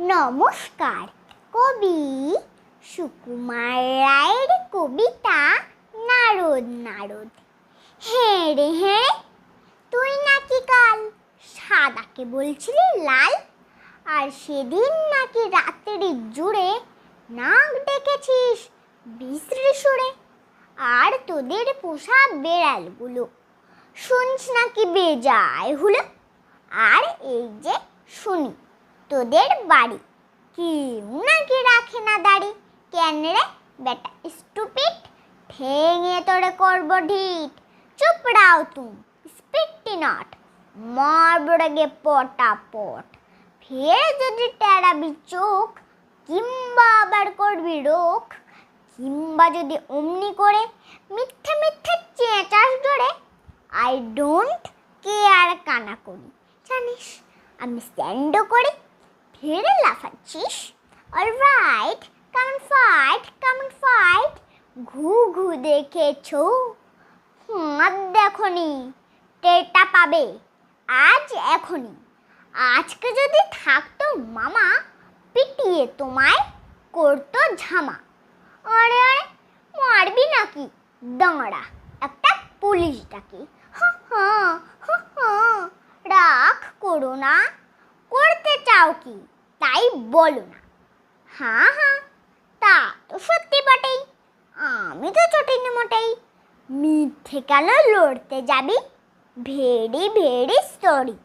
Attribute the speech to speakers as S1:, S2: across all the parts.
S1: নমস্কার। কবি সুকুমার রায়ের কবিতা নারদ নারদ। হ্যাঁ রে হ্যাঁ তুই নাকি কাল সাদাকে বলছিলি লাল? আর সেদিন নাকি রাত্রি জুড়ে নাক ডেকেছিস বিশ্রী সুরে। আর তোদের পোষা বেড়ালগুলো। শুনছ নাকি বেজায় হলো? আর এই যে শুনি। তোদের বাড়ি। কেউ নাকি রাখে না দাড়ি? কেন রে বেটা স্টুপিট ঠেঙে তোরে করব ঢিট চুপ রাও তুম স্পিটি নট গে পটাপট। ফের যদি টেরাবি চোখ কিংবা আবার করবি রোখ। কিংবা যদি অমনি করে মিথ্যে মিথ্যে চেঁচাস ধরে আই ডোন্ট কেয়ার কানা করি। জানিস, আমি স্ট্যান্ডও করি ফেরে লাফাচ্ছিস? Alright come fight come fight ঘু ঘু দেখেছ? হাত দেখনি। টেটা পাবে। আজ এখনই। আজকে যদি থাকতো মামা, পিটিয়ে তোমায় করতো ঝামা। আরে আরে, মারবি নাকি? দাঁড়া, একটা পুলিশ ডাকি রাগ করো না। করতে চাও কি? তাই বলো না। হ্যাঁ হ্যাঁ তা তো সত্যি বটেই। আমি তো চটিনি মোটেই। মিথ্যে কেন লড়তে যাবি? ভেরি ভেরি সরি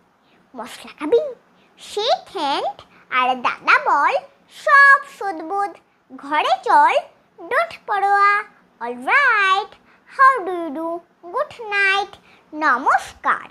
S1: মশলা খাবি? শিখ হ্যান্ড আর দাদা বল সব সুদবুদ। ঘরে চল ডোট পড়োয়া all right how do you do good night নমস্কার।